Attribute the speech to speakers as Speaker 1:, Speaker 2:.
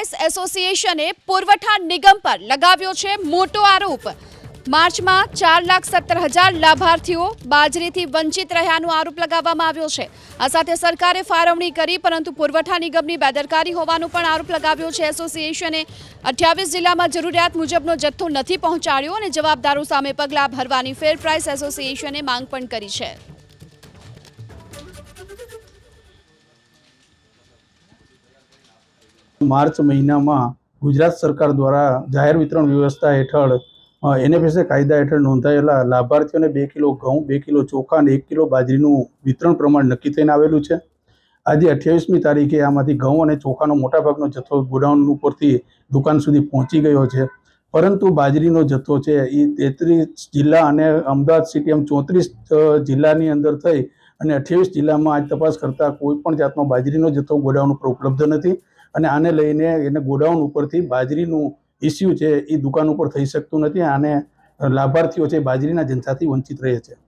Speaker 1: Price એસોસિએશને પુરવઠા નિગમ પર લગાવ્યો છે મોટો આરોપ. માર્ચમાં ચાર લાખ સત્તર હજાર લાભાર્થીઓ બાજરીથી વંચિત રહ્યાનો આરોપ લગાવવામાં આવ્યો છે. આ સાથે સરકારે ફાળવણી કરી, પરંતુ પુરવઠા નિગમની બેદરકારી હોવાનો પણ આરોપ લગાવ્યો છે. એસોસિએશને અઠ્યાવીસ જિલ્લામાં જરૂરિયાત મુજબનો જથ્થો નથી પહોંચાડ્યો અને જવાબદારો સામે પગલાં ભરવાની ફેર પ્રાઇસ એસોસિએશને માંગ પણ કરી છે.
Speaker 2: માર્ચ મહિનામાં ગુજરાત સરકાર દ્વારા જાહેર વિતરણ વ્યવસ્થા હેઠળ એનએફએસએ કાયદા હેઠળ નોંધાયેલા લાભાર્થીઓને બે કિલો ઘઉં, બે કિલો ચોખા અને એક કિલો બાજરીનું વિતરણ પ્રમાણ નક્કી થઈને આવેલું છે. આજે અઠ્યાવીસમી તારીખે આમાંથી ઘઉં અને ચોખાનો મોટાભાગનો જથ્થો ગોડાઉન ઉપરથી દુકાન સુધી પહોંચી ગયો છે. પરંતુ બાજરીનો જથ્થો છે એ તેત્રીસ જિલ્લા અને અમદાવાદ સિટી એમ ચોત્રીસ જિલ્લાની અંદર થઈ અને અઠ્યાવીસ જિલ્લામાં આજ તપાસ કરતાં કોઈ પણ જાતનો બાજરીનો જથ્થો ગોડાઉન ઉપર ઉપલબ્ધ નથી અને આને લઈને એને ગોડાઉન ઉપરથી બાજરીનું ઇસ્યુ છે એ દુકાન ઉપર થઈ શકતું નથી અને લાભાર્થીઓ છે બાજરીના જનતાથી વંચિત રહે છે.